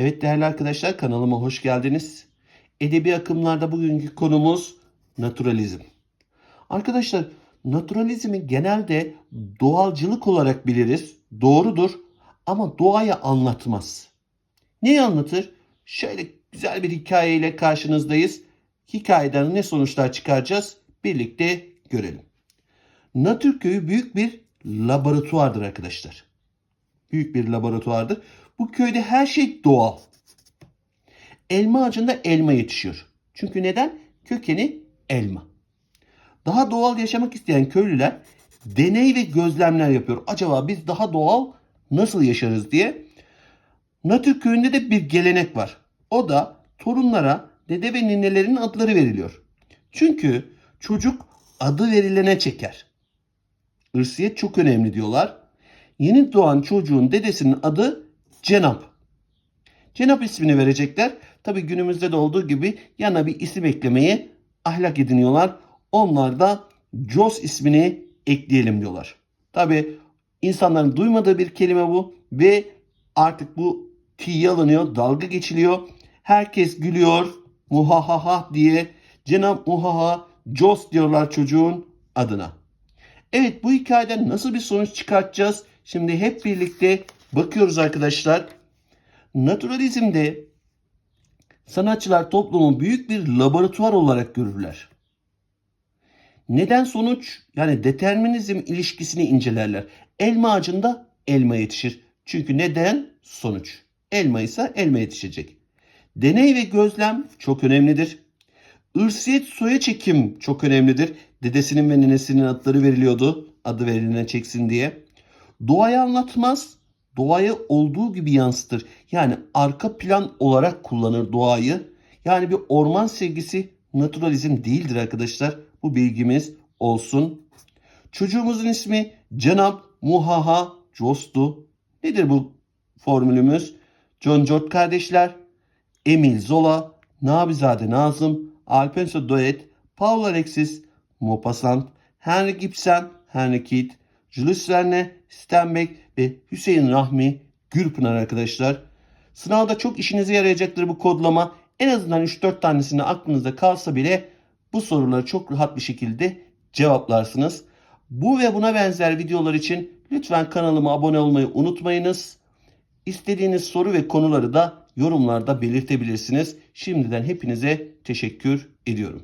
Evet değerli arkadaşlar kanalıma hoş geldiniz. Edebi akımlarda bugünkü konumuz naturalizm. Arkadaşlar naturalizmi genelde doğalcılık olarak biliriz. Doğrudur ama doğayı anlatmaz. Neyi anlatır? Şöyle güzel bir hikayeyle karşınızdayız. Hikayeden ne sonuçlar çıkaracağız? Birlikte görelim. Natür köyü büyük bir laboratuvardır arkadaşlar. Büyük bir laboratuvardır. Bu köyde her şey doğal. Elma ağacında elma yetişiyor. Çünkü neden? Kökeni elma. Daha doğal yaşamak isteyen köylüler deney ve gözlemler yapıyor. Acaba biz daha doğal nasıl yaşarız diye. Natür köyünde de bir gelenek var. O da torunlara dede ve ninelerin adları veriliyor. Çünkü çocuk adı verilene çeker. Irsiyet çok önemli diyorlar. Yeni doğan çocuğun dedesinin adı Cenap. Cenap ismini verecekler. Tabi günümüzde de olduğu gibi yana bir isim eklemeye ahlak ediniyorlar. Onlar da Jos ismini ekleyelim diyorlar. Tabi insanların duymadığı bir kelime bu ve artık bu tiye alınıyor, dalga geçiliyor. Herkes gülüyor, muhahaha diye. Cenap muhaha, Jos diyorlar çocuğun adına. Evet bu hikayeden nasıl bir sonuç çıkartacağız? Şimdi hep birlikte bakıyoruz arkadaşlar. Naturalizmde sanatçılar toplumu büyük bir laboratuvar olarak görürler. Neden sonuç yani determinizm ilişkisini incelerler. Elma ağacında elma yetişir. Çünkü neden sonuç. Elma ise elma yetişecek. Deney ve gözlem çok önemlidir. Irsiyet soya çekim çok önemlidir. Dedesinin ve ninesinin adları veriliyordu. Adı verilene çeksin diye. Doğayı anlatmaz. Doğayı olduğu gibi yansıtır. Yani arka plan olarak kullanır doğayı. Yani bir orman sevgisi naturalizm değildir arkadaşlar. Bu bilgimiz olsun. Çocuğumuzun ismi Cenap Muhaha Jostu. Nedir bu formülümüz? John George kardeşler, Emil Zola, Nabizade Nazım, Alfonso Doet, Paul Alexis, Maupassant, Henry Gibson, Henry Kidd, Jules Verne, Steinbeck ve Hüseyin Rahmi Gürpınar arkadaşlar. Sınavda çok işinize yarayacaktır bu kodlama. En azından 3-4 tanesini aklınızda kalsa bile bu soruları çok rahat bir şekilde cevaplarsınız. Bu ve buna benzer videolar için lütfen kanalıma abone olmayı unutmayınız. İstediğiniz soru ve konuları da yorumlarda belirtebilirsiniz. Şimdiden hepinize teşekkür ediyorum.